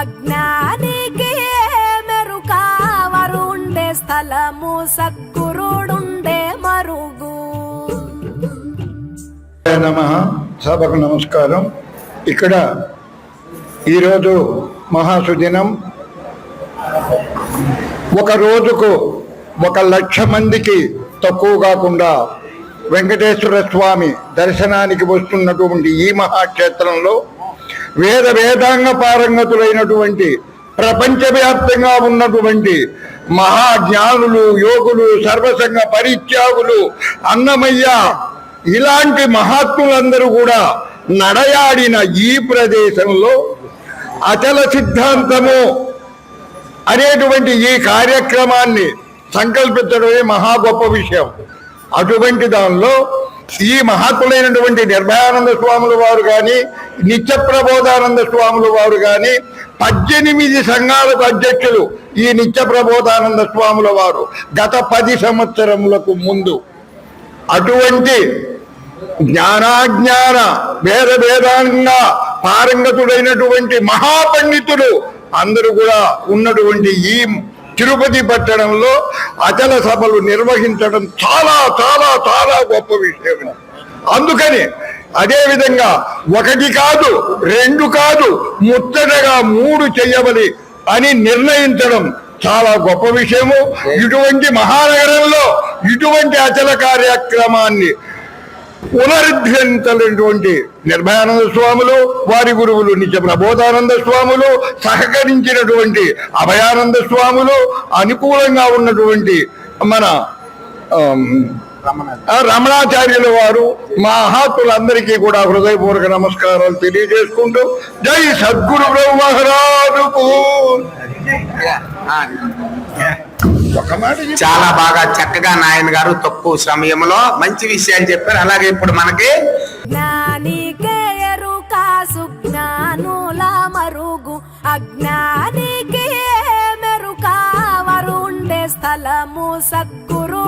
అజ్ఞానికి మెరుకావరుండే స్థలము సద్గురుడుండే మరుగు. నమ సభకు నమస్కారం. ఇక్కడ ఈరోజు మహాసుదినం. ఒక రోజుకు ఒక లక్ష మందికి తక్కువ కాకుండా వెంకటేశ్వర స్వామి దర్శనానికి వస్తున్నటువంటి ఈ మహాక్షేత్రంలో వేద వేదాంగ పారంగతులైనటువంటి ప్రపంచవ్యాప్తంగా ఉన్నటువంటి మహాజ్ఞానులు యోగులు సర్వసంగ పరిత్యాగులు అన్నమయ్య ఇలాంటి మహాత్ములందరూ కూడా నడయాడిన ఈ ప్రదేశంలో అచల సిద్ధాంతము అనేటువంటి ఈ కార్యక్రమాన్ని సంకల్పించడమే మహా గొప్ప విషయం. అటువంటి దానిలో ఈ మహాత్ములైనటువంటి నిర్భయానంద స్వాముల వారు కానీ నిత్య ప్రబోధానంద స్వాముల వారు కానీ పద్దెనిమిది సంఘాలకు అధ్యక్షులు ఈ నిత్య ప్రబోధానంద స్వాముల వారు గత పది సంవత్సరములకు ముందు. అటువంటి జ్ఞానాజ్ఞాన వేద వేదాంగా పారంగతుడైనటువంటి మహాపండితులు అందరూ కూడా ఉన్నటువంటి ఈ తిరుపతి పట్టణంలో అచల సభలు నిర్వహించడం చాలా చాలా చాలా గొప్ప విషయం. అందుకని అదే విధంగా ఒకటి కాదు రెండు కాదు ముచ్చటగా మూడు చెయ్యవలి అని నిర్ణయించడం చాలా గొప్ప విషయము. ఇటువంటి మహానగరంలో ఇటువంటి అచల కార్యక్రమాన్ని పునరుద్ధరించినటువంటి నిర్భయానంద స్వాములు వారి గురువులు నిత్య ప్రబోధానంద స్వాములు సహకరించినటువంటి అభయానంద స్వాములు అనుకూలంగా ఉన్నటువంటి మన రమణాచార్యుల. వారు మహాత్ములందరికీ కూడా హృదయపూర్వక నమస్కారాలు తెలియజేసుకుంటూ జై సద్గురు బ్రహ్మరాజుకు! ఒక మాట చెప్పు. చాలా బాగా చక్కగా నాయన గారు తక్కువ సమయంలో మంచి విషయాలు చెప్పారు. అలాగే ఇప్పుడు మనకి మరుగు. అజ్ఞానికి మెరుక వరుండే స్థలము సద్గురు